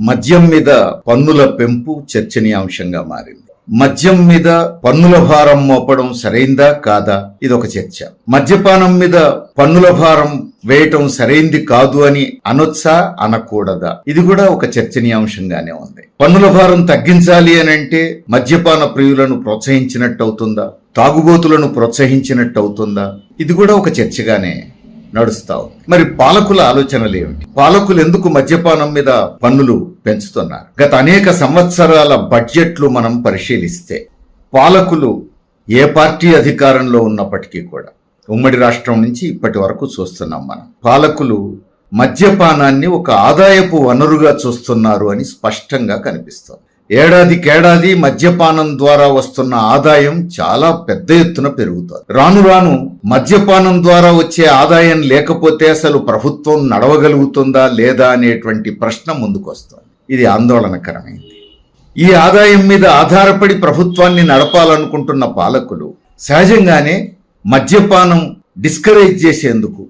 మద్యం మీద పన్నుల పెంపు చర్చనీయాంశంగా మారింది. మద్యం మీద పన్నుల భారం మోపడం సరైందా కాదా? ఇది ఒక చర్చ. మద్యపానం మీద పన్నుల భారం వేయటం సరైంది కాదు అని అనొచ్చా? అనకూడదా? ఇది కూడా ఒక చర్చనీయాంశంగానే ఉంది. పన్నుల భారం తగ్గించాలి అని అంటే మద్యపాన ప్రియులను ప్రోత్సహించినట్టు అవుతుందా తాగుబోతులను ప్రోత్సహించినట్టు అవుతుందా ఇది కూడా ఒక చర్చగానే నడుస్తా ఉంది. మరి పాలకుల ఆలోచనలు ఏమిటి? పాలకులు ఎందుకు మద్యపానం మీద పన్నులు పెంచుతున్నారు? గత అనేక సంవత్సరాల బడ్జెట్లు మనం పరిశీలిస్తే పాలకులు ఏ పార్టీ అధికారంలో ఉన్నప్పటికీ కూడా ఉమ్మడి రాష్ట్రం నుంచి ఇప్పటి వరకు చూస్తున్నాం మనం పాలకులు మద్యపానాన్ని ఒక ఆదాయపు వనరుగా చూస్తున్నారు అని స్పష్టంగా కనిపిస్తోంది. ఏడాదికేడాది మద్యపానం ద్వారా వస్తున్న ఆదాయం చాలా పెద్ద ఎత్తున పెరుగుతుంది. రాను రాను మద్యపానం ద్వారా వచ్చే ఆదాయం లేకపోతే అసలు ప్రభుత్వం నడవగలుగుతుందా లేదా అనేటువంటి ప్రశ్న ముందుకొస్తుంది. ఇది ఆందోళనకరమైంది. ఈ ఆదాయం మీద ఆధారపడి ప్రభుత్వాన్ని నడపాలనుకుంటున్న పాలకులు సహజంగానే మద్యపానం డిస్కరేజ్ చేసేందుకు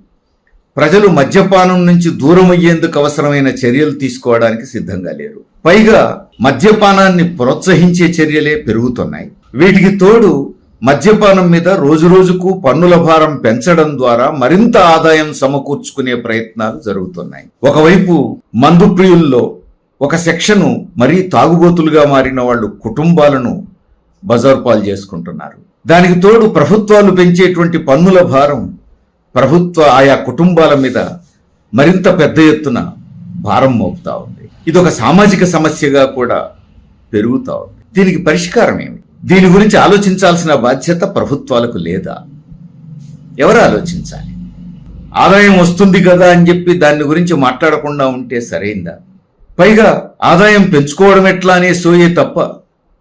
ప్రజలు మద్యపానం నుంచి దూరం అయ్యేందుకు అవసరమైన చర్యలు తీసుకోవడానికి సిద్ధంగా లేరు. పైగా మద్యపానాన్ని ప్రోత్సహించే చర్యలే పెరుగుతున్నాయి. వీటికి తోడు మద్యపానం మీద రోజురోజుకు పన్నుల భారం పెంచడం ద్వారా మరింత ఆదాయం సమకూర్చుకునే ప్రయత్నాలు జరుగుతున్నాయి. ఒకవైపు మందు ప్రియుల్లో ఒక సెక్షను మరీ తాగుబోతులుగా మారిన వాళ్ళు కుటుంబాలను బజార్ పాలు చేసుకుంటున్నారు. దానికి తోడు ప్రభుత్వాలు పెంచేటువంటి పన్నుల భారం ప్రభుత్వ ఆయా కుటుంబాల మీద మరింత పెద్ద ఎత్తున భారం మోపుతా ఉంది. ఇది ఒక సామాజిక సమస్యగా కూడా పెరుగుతా ఉంది. దీనికి పరిష్కారం ఏమి? దీని గురించి ఆలోచించాల్సిన బాధ్యత ప్రభుత్వాలకు లేదా? ఎవరు ఆలోచించాలి? ఆదాయం వస్తుంది కదా అని చెప్పి దాని గురించి మాట్లాడకుండా ఉంటే సరైందా? పైగా ఆదాయం పెంచుకోవడం ఎట్లా అనే సోయే తప్ప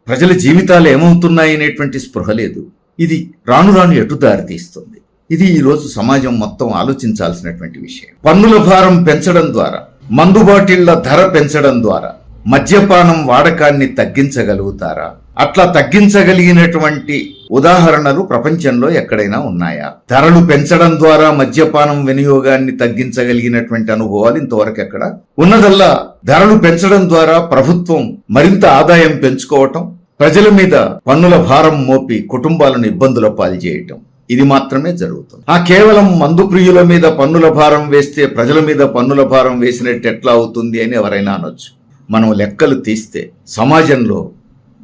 ప్రజల జీవితాలు ఏమవుతున్నాయి అనేటువంటి స్పృహ లేదు. ఇది రాను రాను ఎటు దారితీస్తుంది ఇది ఈరోజు సమాజం మొత్తం ఆలోచించాల్సినటువంటి విషయం. పన్నుల భారం పెంచడం ద్వారా మందు బాటిళ్ళ ధర పెంచడం ద్వారా మద్యపానం వాడకాన్ని తగ్గించగలుగుతారా? అట్లా తగ్గించగలిగినటువంటి ఉదాహరణలు ప్రపంచంలో ఎక్కడైనా ఉన్నాయా? ధరలు పెంచడం ద్వారా మద్యపానం వినియోగాన్ని తగ్గించగలిగినటువంటి అనుభవాలు ఇంతవరకు ఎక్కడ? ఉన్నదల్లా ధరలు పెంచడం ద్వారా ప్రభుత్వం మరింత ఆదాయం పెంచుకోవటం ప్రజల మీద పన్నుల భారం మోపి కుటుంబాలను ఇబ్బందుల పాలు చేయటం ఇది మాత్రమే జరుగుతుంది. ఆ కేవలం మందు ప్రియుల మీద పన్నుల భారం వేస్తే ప్రజల మీద పన్నుల భారం వేసినట్టు ఎట్లా అవుతుంది అని ఎవరైనా అనొచ్చు. మనం లెక్కలు తీస్తే సమాజంలో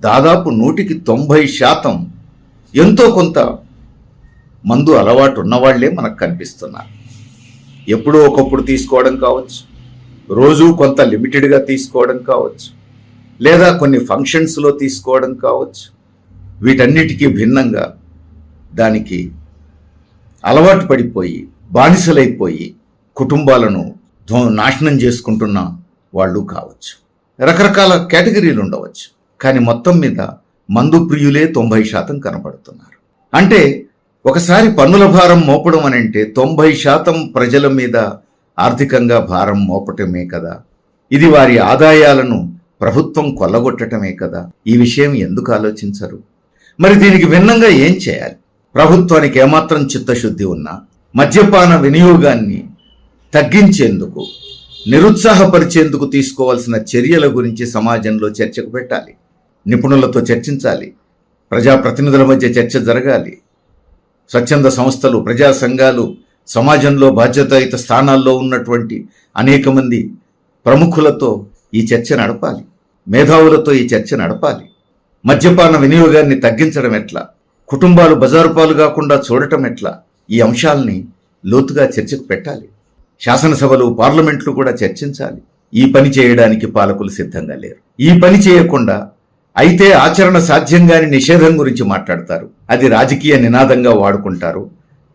దాదాపు నూటికి తొంభై శాతం ఎంతో కొంత మందు అలవాటు ఉన్నవాళ్ళే మనకు కనిపిస్తున్నారు. ఎప్పుడో ఒకప్పుడు తీసుకోవడం కావచ్చు రోజు కొంత లిమిటెడ్గా తీసుకోవడం కావచ్చు లేదా కొన్ని ఫంక్షన్స్లో తీసుకోవడం కావచ్చు. వీటన్నిటికీ భిన్నంగా దానికి అలవాటు పడిపోయి బానిసలైపోయి కుటుంబాలను ధ్వ- నాశనం చేసుకుంటున్న వాళ్ళు కావచ్చు. రకరకాల కేటగిరీలు ఉండవచ్చు. కానీ మొత్తం మీద మందు ప్రియులే తొంభై శాతం కనబడుతున్నారు. అంటే ఒకసారి పన్నుల భారం మోపడం అని అంటే తొంభై శాతం ప్రజల మీద ఆర్థికంగా భారం మోపటమే కదా. ఇది వారి ఆదాయాలను ప్రభుత్వం కొల్లగొట్టటమే కదా. ఈ విషయం ఎందుకు ఆలోచించరు? మరి దీనికి భిన్నంగా ఏం చేయాలి? ప్రభుత్వానికి ఏమాత్రం చిత్తశుద్ధి ఉన్నా మద్యపాన వినియోగాన్ని తగ్గించేందుకు నిరుత్సాహపరిచేందుకు తీసుకోవాల్సిన చర్యల గురించి సమాజంలో చర్చకు పెట్టాలి. నిపుణులతో చర్చించాలి. ప్రజాప్రతినిధుల మధ్య చర్చ జరగాలి. స్వచ్ఛంద సంస్థలు ప్రజా సంఘాలు సమాజంలో బాధ్యతాయుత స్థానాల్లో ఉన్నటువంటి అనేక మంది ప్రముఖులతో ఈ చర్చ నడపాలి. మేధావులతో ఈ చర్చ నడపాలి. మద్యపాన వినియోగాన్ని తగ్గించడం ఎట్లా? కుటుంబాలు బజారు పాలు కాకుండా చూడటం ఎట్లా? ఈ అంశాల్ని లోతుగా చర్చకు పెట్టాలి. శాసనసభలు పార్లమెంట్లు కూడా చర్చించాలి. ఈ పని చేయడానికి పాలకులు సిద్ధంగా లేరు. ఈ పని చేయకుండా అయితే ఆచరణ సాధ్యంగాని నిషేధం గురించి మాట్లాడతారు. అది రాజకీయ నినాదంగా వాడుకుంటారు.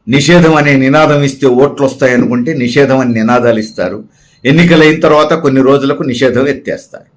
నిషేధం అనే నినాదం ఇస్తే ఓట్లు వస్తాయనుకుంటే నిషేధం అని నినాదాలు ఇస్తారు. ఎన్నికలైన తర్వాత కొన్ని రోజులకు నిషేధం ఎత్తేస్తారు.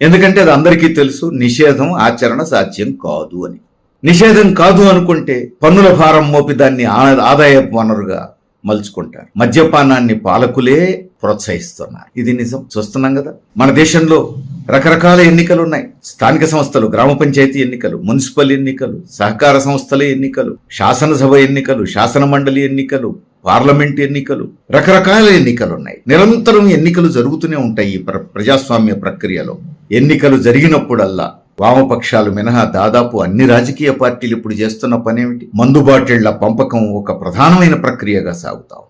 ఎందుకంటే అది అందరికీ తెలుసు నిషేధం ఆచరణ సాధ్యం కాదు అని. నిషేధం కాదు అనుకుంటే పన్నుల భారం మోపి దాన్ని ఆ- ఆదాయ వనరుగా మలుచుకుంటారు. మద్యపానాన్ని పాలకులే ప్రోత్సహిస్తున్నారు. ఇది నిజం. చూస్తున్నాం కదా. మన దేశంలో రకరకాల ఎన్నికలు ఉన్నాయి. స్థానిక సంస్థలు గ్రామ పంచాయతీ ఎన్నికలు మున్సిపల్ ఎన్నికలు సహకార సంస్థల ఎన్నికలు శాసనసభ ఎన్నికలు శాసన మండలి ఎన్నికలు పార్లమెంట్ ఎన్నికలు రకరకాల ఎన్నికలు ఉన్నాయి. నిరంతరం ఎన్నికలు జరుగుతూనే ఉంటాయి ఈ ప్ర- ప్రజాస్వామ్య ప్రక్రియలో. ఎన్నికలు జరిగినప్పుడల్లా వామపక్షాలు మినహా దాదాపు అన్ని రాజకీయ పార్టీలు ఇప్పుడు చేస్తున్న పనేమిటి? మందుబాటిళ్ళ పంపకం ఒక ప్రధానమైన ప్రక్రియగా సాగుతా ఉంది.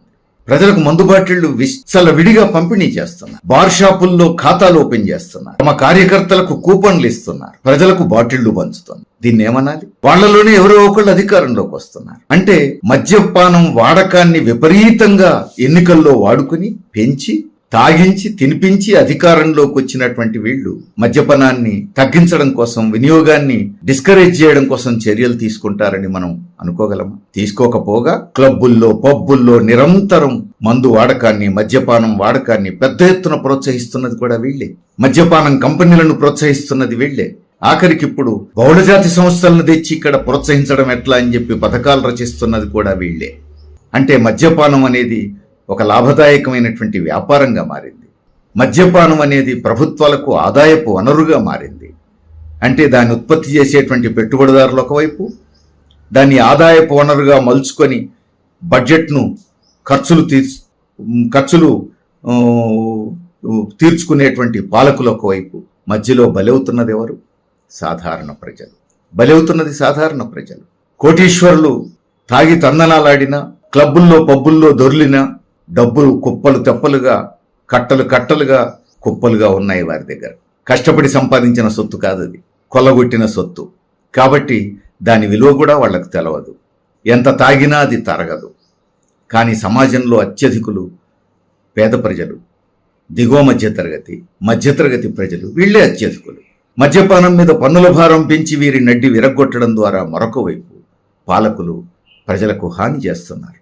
ప్రజలకు మందుబాటిళ్ళు విస్తల విడిగా పంపిణీ చేస్తున్నారు. బార్ షాపుల్లో ఖాతాలు ఓపెన్ చేస్తున్నారు. తమ కార్యకర్తలకు కూపన్లు ఇస్తున్నారు. ప్రజలకు బాటిళ్ళు పంచుతున్నారు దీన్ని ఏమనాలి వాళ్ళలోనే ఎవరో ఒకళ్ళు అధికారంలోకి వస్తున్నారు. అంటే మద్యపానం వాడకాన్ని విపరీతంగా ఎన్నికల్లో వాడుకుని పెంచి తాగించి తినిపించి అధికారంలోకి వచ్చినటువంటి వీళ్ళు మద్యపానాన్ని తగ్గించడం కోసం వినియోగాన్ని డిస్కరేజ్ చేయడం కోసం చర్యలు తీసుకుంటారని మనం అనుకోగలము? తీసుకోకపోగా క్లబ్బుల్లో పబ్బుల్లో నిరంతరం మందు వాడకాన్ని మద్యపానం వాడకాన్ని పెద్ద ఎత్తున ప్రోత్సహిస్తున్నది కూడా వీళ్ళే. మద్యపానం కంపెనీలను ప్రోత్సహిస్తున్నది వీళ్ళే. ఆఖరికిప్పుడు బహుళజాతి సంస్థలను తెచ్చి ఇక్కడ ప్రోత్సహించడం ఎట్లా అని చెప్పి పథకాలు రచిస్తున్నది కూడా వీళ్ళే. అంటే మద్యపానం అనేది ఒక లాభదాయకమైనటువంటి వ్యాపారంగా మారింది. మద్యపానం అనేది ప్రభుత్వాలకు ఆదాయపు వనరుగా మారింది. అంటే దాన్ని ఉత్పత్తి చేసేటువంటి పెట్టుబడిదారులు ఒకవైపు దాన్ని ఆదాయపు వనరుగా మలుచుకొని బడ్జెట్ను ఖర్చులు తీర్చు ఖర్చులు తీర్చుకునేటువంటి పాలకులు ఒకవైపు మధ్యలో బలవుతున్నది ఎవరు? సాధారణ ప్రజలు. బలవుతున్నది సాధారణ ప్రజలు. కోటీశ్వరులు తాగి తందనాలాడినా క్లబ్బుల్లో పబ్బుల్లో దొర్లినా డబ్బులు కుప్పలు తెప్పలుగా కట్టలు కట్టలుగా కుప్పలుగా ఉన్నాయి వారి దగ్గర. కష్టపడి సంపాదించిన సొత్తు కాదు అది. కొల్లగొట్టిన సొత్తు. కాబట్టి దాని విలువ కూడా వాళ్ళకు తెలవదు. ఎంత తాగినా అది తరగదు. కానీ సమాజంలో అత్యధికులు పేద ప్రజలు దిగువ మధ్యతరగతి మధ్యతరగతి ప్రజలు వీళ్ళే అత్యధికులు. మద్యపానం మీద పన్నుల భారం పెంచి వీరి నడ్డి విరగ్గొట్టడం ద్వారా మరొక వైపు పాలకులు ప్రజలకు హాని చేస్తున్నారు.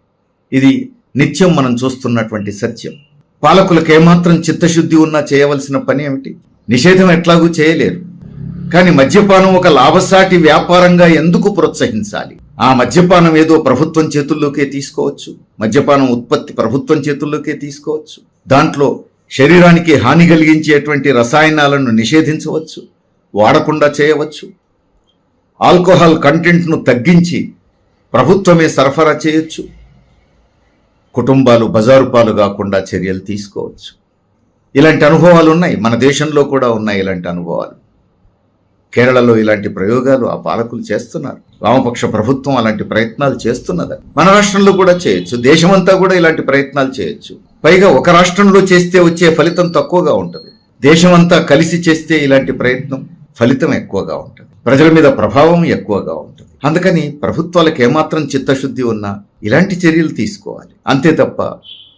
ఇది నిత్యం మనం చూస్తున్నటువంటి సత్యం. పాలకులకు ఏమాత్రం చిత్తశుద్ధి ఉన్నా చేయవలసిన పని ఏమిటి? నిషేధం ఎట్లాగూ చేయలేరు. కానీ మద్యపానం ఒక లాభసాటి వ్యాపారంగా ఎందుకు ప్రోత్సహించాలి? ఆ మద్యపానం ఏదో ప్రభుత్వం చేతుల్లోకే తీసుకోవచ్చు. మద్యపానం ఉత్పత్తి ప్రభుత్వం చేతుల్లోకే తీసుకోవచ్చు. దాంట్లో శరీరానికి హాని కలిగించేటువంటి రసాయనాలను నిషేధించవచ్చు. వాడకుండా చేయవచ్చు. ఆల్కహాల్ కంటెంట్ను తగ్గించి ప్రభుత్వమే సరఫరా చేయొచ్చు. కుటుంబాలు బజారు పాలు కాకుండా చర్యలు తీసుకోవచ్చు. ఇలాంటి అనుభవాలు ఉన్నాయి. మన దేశంలో కూడా ఉన్నాయి ఇలాంటి అనుభవాలు. కేరళలో ఇలాంటి ప్రయోగాలు ఆ పాలకులు చేస్తున్నారు. వామపక్ష ప్రభుత్వం అలాంటి ప్రయత్నాలు చేస్తున్నది. మన రాష్ట్రంలో కూడా చేయొచ్చు. దేశమంతా కూడా ఇలాంటి ప్రయత్నాలు చేయొచ్చు. పైగా ఒక రాష్ట్రంలో చేస్తే వచ్చే ఫలితం తక్కువగా ఉంటుంది. దేశమంతా కలిసి చేస్తే ఇలాంటి ప్రయత్నం ఫలితం ఎక్కువగా ఉంటుంది. ప్రజల మీద ప్రభావం ఎక్కువగా ఉంటుంది. అందుకని ప్రభుత్వాలకు ఏమాత్రం చిత్తశుద్ధి ఉన్నా ఇలాంటి చర్యలు తీసుకోవాలి. అంతే తప్ప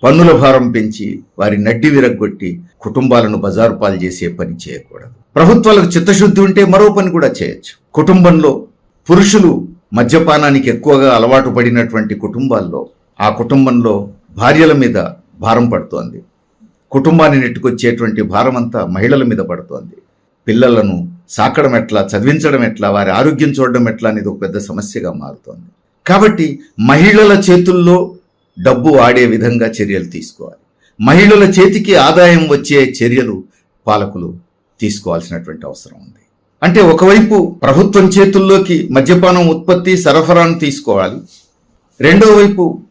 పన్నుల భారం పెంచి వారి నడ్డి విరగ్గొట్టి కుటుంబాలను బజారు పాలు చేసే పని చేయకూడదు. ప్రభుత్వాలకు చిత్తశుద్ధి ఉంటే మరో పని కూడా చేయొచ్చు. కుటుంబంలో పురుషులు మద్యపానానికి ఎక్కువగా అలవాటు పడినటువంటి కుటుంబాల్లో ఆ కుటుంబంలో భార్యల మీద భారం పడుతోంది. కుటుంబాన్ని నెట్టుకొచ్చేటువంటి భారం అంతా మహిళల మీద పడుతోంది. పిల్లలను సాకడం ఎట్లా చదివించడం ఎట్లా వారి ఆరోగ్యం చూడడం ఎట్లా అనేది ఒక పెద్ద సమస్యగా మారుతోంది. కాబట్టి మహిళల చేతుల్లో డబ్బు ఆడే విధంగా చర్యలు తీసుకోవాలి. మహిళల చేతికి ఆదాయం వచ్చే చర్యలు పాలకులు తీసుకోవాల్సినటువంటి అవసరం ఉంది. అంటే ఒకవైపు ప్రభుత్వం చేతుల్లోకి మద్యపానం ఉత్పత్తి సరఫరాను తీసుకోవాలి. రెండో వైపు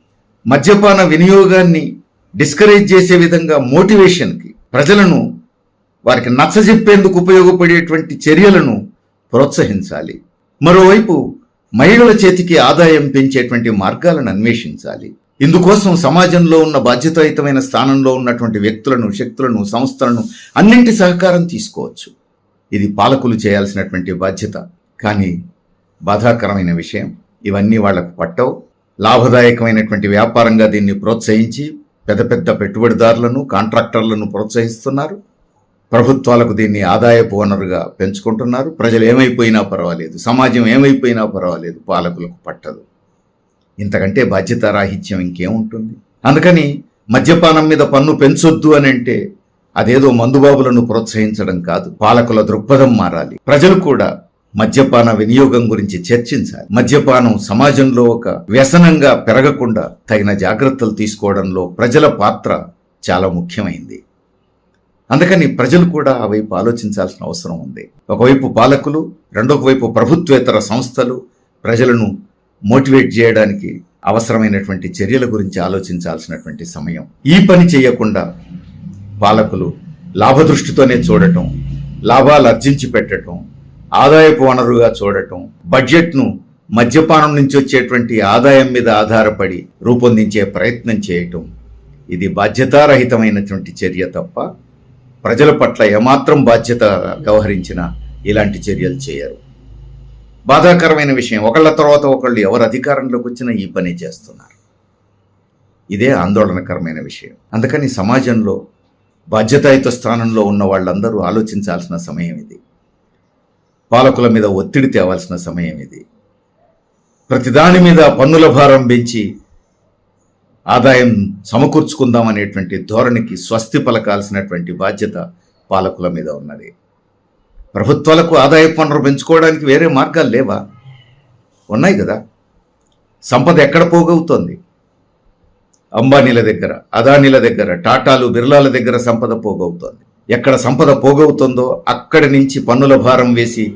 మద్యపాన వినియోగాన్ని డిస్కరేజ్ చేసే విధంగా మోటివేషన్కి ప్రజలను వారికి నచ్చజెప్పేందుకు ఉపయోగపడేటువంటి చర్యలను ప్రోత్సహించాలి. మరోవైపు మహిళల చేతికి ఆదాయం పెంచేటువంటి మార్గాలను అన్వేషించాలి. ఇందుకోసం సమాజంలో ఉన్న బాధ్యతాయుతమైన స్థానంలో ఉన్నటువంటి వ్యక్తులను శక్తులను సంస్థలను అన్నింటి సహకారం తీసుకోవచ్చు. ఇది పాలకులు చేయాల్సినటువంటి బాధ్యత. కానీ బాధాకరమైన విషయం ఇవన్నీ వాళ్ళకు పట్టవు. లాభదాయకమైనటువంటి వ్యాపారంగా దీన్ని ప్రోత్సహించి పెద్ద పెద్ద పెట్టుబడిదారులను కాంట్రాక్టర్లను ప్రోత్సహిస్తున్నారు. ప్రభుత్వాలకు దీన్ని ఆదాయపు వనరుగా పెంచుకుంటున్నారు. ప్రజలు ఏమైపోయినా పర్వాలేదు. సమాజం ఏమైపోయినా పర్వాలేదు. పాలకులకు పట్టదు. ఇంతకంటే బాధ్యత రాహిత్యం ఇంకేముంటుంది అందుకని మద్యపానం మీద పన్ను పెంచొద్దు అని అంటే అదేదో మందుబాబులను ప్రోత్సహించడం కాదు. పాలకుల దృక్పథం మారాలి. ప్రజలు కూడా మద్యపాన వినియోగం గురించి చర్చించాలి. మద్యపానం సమాజంలో ఒక వ్యసనంగా పెరగకుండా తగిన జాగ్రత్తలు తీసుకోవడంలో ప్రజల పాత్ర చాలా ముఖ్యమైంది. అందుకని ప్రజలు కూడా ఆ వైపు ఆలోచించాల్సిన అవసరం ఉంది. ఒకవైపు పాలకులు రెండొక వైపు ప్రభుత్వేతర సంస్థలు ప్రజలను మోటివేట్ చేయడానికి అవసరమైనటువంటి చర్యల గురించి ఆలోచించాల్సినటువంటి సమయం. ఈ పని చేయకుండా పాలకులు లాభదృష్టితోనే చూడటం లాభాలు అర్జించి పెట్టడం ఆదాయపు వనరుగా చూడటం బడ్జెట్ను మద్యపానం నుంచి వచ్చేటువంటి ఆదాయం మీద ఆధారపడి రూపొందించే ప్రయత్నం చేయటం ఇది బాధ్యతారహితమైనటువంటి చర్య తప్ప ప్రజల పట్ల ఏమాత్రం బాధ్యత వ్యవహరించినా ఇలాంటి చర్యలు చేయరు. బాధాకరమైన విషయం ఒకళ్ళ తర్వాత ఒకళ్ళు ఎవరు అధికారంలోకి వచ్చినా ఈ పని చేస్తున్నారు. ఇదే ఆందోళనకరమైన విషయం. అందుకని సమాజంలో బాధ్యతాయుత స్థానంలో ఉన్న వాళ్ళందరూ ఆలోచించాల్సిన సమయం ఇది. పాలకుల మీద ఒత్తిడి తేవాల్సిన సమయం ఇది. ప్రతిదాని మీద పన్నుల భారం పెంచి ఆదాయం సమకూర్చుకుందాం అనేటువంటి ధోరణికి స్వస్తి పలకాల్సినటువంటి బాధ్యత పాలకుల మీద ఉన్నది. ప్రభుత్వాలకు ఆదాయ పన్నులు పెంచుకోవడానికి వేరే మార్గాలు లేవా? ఉన్నాయి కదా. సంపద ఎక్కడ పోగవుతోంది? అంబానీల దగ్గర అదానీల దగ్గర టాటాలు బిర్లాల దగ్గర సంపద పోగవుతోంది. ఎక్కడ సంపద పోగవుతుందో అక్కడి నుంచి పన్నుల భారం వేసి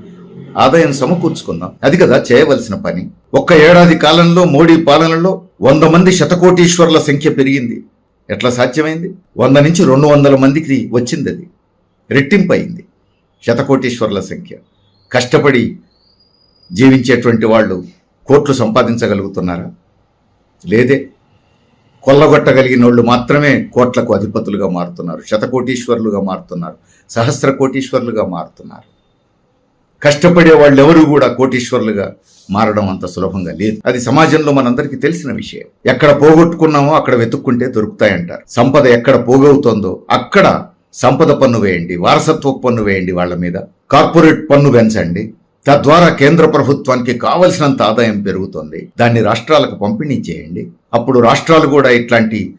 ఆదాయం సమకూర్చుకుందాం. అది కదా చేయవలసిన పని. ఒక్క ఏడాది కాలంలో మోడీ పాలనలో వంద మంది శతకోటీశ్వర్ల సంఖ్య పెరిగింది. ఎట్లా సాధ్యమైంది? వంద నుంచి రెండు వందల మందికి వచ్చింది అది. రెట్టింపు అయింది శతకోటీశ్వర్ల సంఖ్య. కష్టపడి జీవించేటువంటి వాళ్ళు కోట్లు సంపాదించగలుగుతున్నారా? లేదే. కొల్లగొట్టగలిగిన వాళ్ళు మాత్రమే కోట్లకు అధిపతులుగా మారుతున్నారు. శతకోటీశ్వరులుగా మారుతున్నారు. సహస్ర కోటీశ్వరులుగా మారుతున్నారు. కష్టపడే వాళ్ళు ఎవరు కూడా కోటీశ్వరులుగా మారడం అంత సులభంగా లేదు. అది సమాజంలో మనందరికీ తెలిసిన విషయం. ఎక్కడ పోగొట్టుకున్నామో అక్కడ వెతుక్కుంటే దొరుకుతాయంటారు. సంపద ఎక్కడ పోగవుతోందో అక్కడ సంపద పన్ను వేయండి వారసత్వ పన్ను వేయండి వాళ్ళ మీద. కార్పొరేట్ పన్ను పెంచండి. తద్వారా కేంద్ర ప్రభుత్వానికి కావలసినంత ఆదాయం పెరుగుతుంది. దాన్ని రాష్ట్రాలకు పంపిణీ చేయండి. అప్పుడు రాష్ట్రాలు కూడా ఇట్లాంటి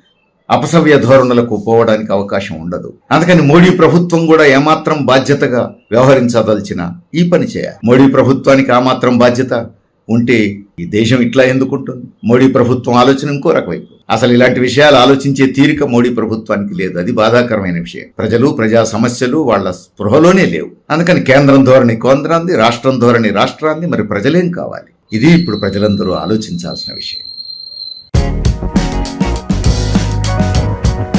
అపసవ్య ధోరణులకు పోవడానికి అవకాశం ఉండదు. అందుకని మోడీ ప్రభుత్వం కూడా ఏమాత్రం బాధ్యతగా వ్యవహరించదలిచిన ఈ పని చేయాలి. మోడీ ప్రభుత్వానికి ఆ మాత్రం బాధ్యత ఉంటే ఈ దేశం ఇట్లా ఎందుకుంటుంది మోడీ ప్రభుత్వం ఆలోచన ఇంకో రకవైపు అసలు ఇలాంటి విషయాలు ఆలోచించే తీరిక మోడీ ప్రభుత్వానికి లేదు. అది బాధాకరమైన విషయం. ప్రజలు ప్రజా సమస్యలు వాళ్ళ స్పృహలోనే లేవు. అందుకని కేంద్రం ధోరణి కేంద్రాన్ని రాష్ట్రం ధోరణి రాష్ట్రాన్ని మరి ప్రజలేం కావాలి? ఇది ఇప్పుడు ప్రజలందరూ ఆలోచించాల్సిన విషయం.